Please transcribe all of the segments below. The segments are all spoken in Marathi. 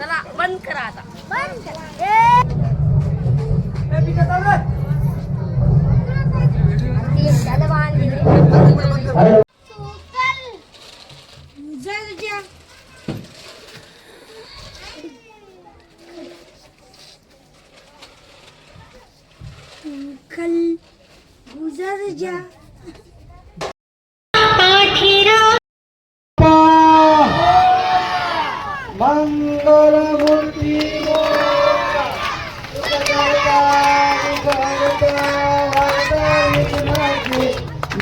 चला बंद करा आता बंद करा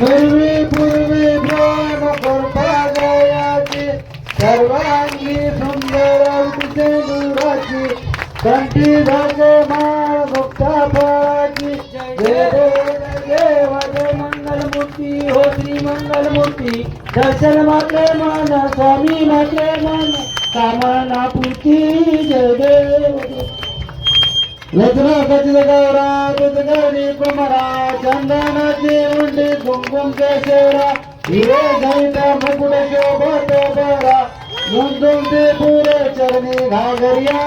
पूर्वी पूर्वी प्रेम करता गयाची सर्वांगी सुंदर तुझे दुराची कंठी धागे माळ मुक्ता फळाची. जय मंगलमूर्ती हो श्री मंगलमूर्ती. दर्शन मात्रे मान स्वामी मात्रे मान. कामना पूर्ती जय देव. रत्न गजल गौरा दुधगरी कुमरा चंदनाची उंडी कुंकुम केशरा हिरे सहित मुकुट शोभत बरा मुंदुम ते पुरे चरणी घागरिया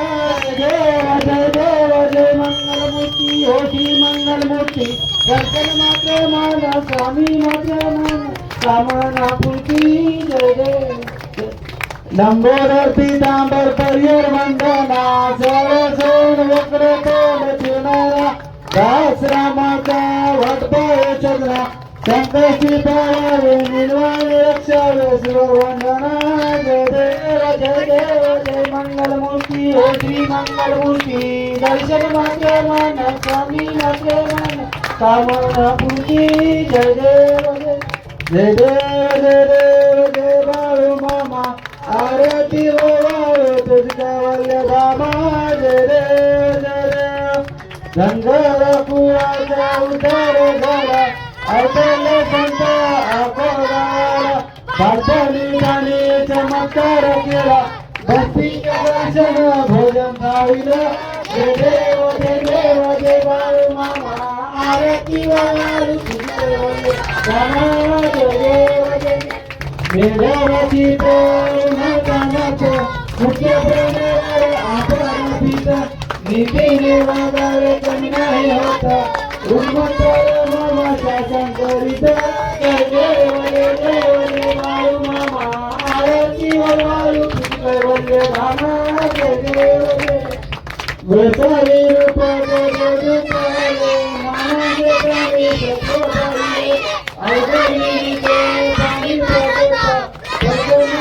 देव जय देव जय मंगलमूर्ती हो श्री मंगलमूर्ती दर्शन मात्र स्वामी मात्र मान कामना पूर्ती जय देव. लंबोदर पीतांबर परियर वंदना सरसोन वक्र तोल चुनारा दास रामाचा वटपाय चंद्रा संकष्टी पावावे निर्वाण रक्षावे सुरवंदना जय देव जय देव जय मंगलमूर्ती हो श्री मंगलमूर्ती दर्शन मात्र मन स्वामी मात्र मन कामना पूर्ती जय देव जय जय देव जय देव जय बाळू मामा आरती ओवाळे तुझ्या वल्लभामा जय देव जय कुळाचा उदार झाला अवतल संत अकोगाला पार्थली जाणे चमत्कार केला. भक्ती दर्शन भोजन खाविलं जय देव जय देव जय बाळू मामा. आरती वाळू तुझे मेघावती प्रेमदानाच मुख्य प्रेम आपण पिता नीतीने वागावे कमी नाही होता उन्मत्त मामा शासन करीत जय देव जय देव जय वाळू मामा आरती वाळू तुझे वंदे मामा जय देव जय वृतारी रूप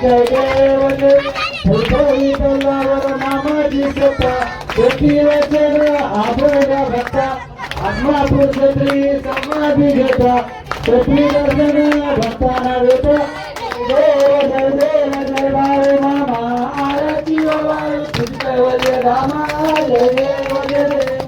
देता जय देव जय देव जय राम रामा आरती वाळू तुझे वंदे मामा जय देव जय. देव गोसावी रूपा जय दुपारे मामा जय देव सत्वधारी अवघडी ते पाणी प्रगटा सज्जनहोरी आशीर्वाद देता जय देव जय देव जय बाळू मामा आरती वाळू तुझे वंदे मामा जय देव जय फुलफळी तोंडावर नामाची सत्ता त्याची वचन आभरण भक्ता आत्मापूर छत्री समाधी घेता पृथ्वी दर्शन भक्ताना देता देव जय देव जय बाळे मामा आरती वाळू तुझे वंदे धामा जय देव जय देव दानिल नटानन मंदिर चरणा देव पायी रूप तुझे प्रेमे अलंकार पूजन बाळे वाळी हरे राम विठ्ठल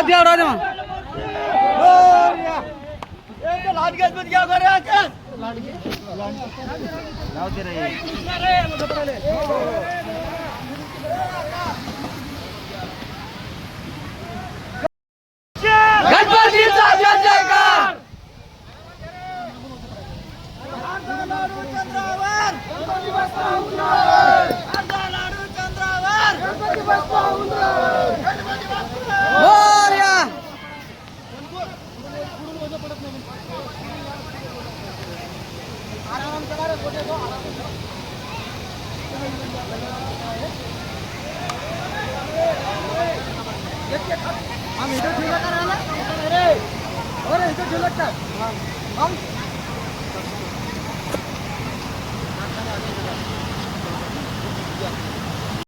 हात घ्या राजा मग गणपतीचा जय हम इधर झूला कर रहे हैं अरे अरे इधर झूला कर हम Yeah.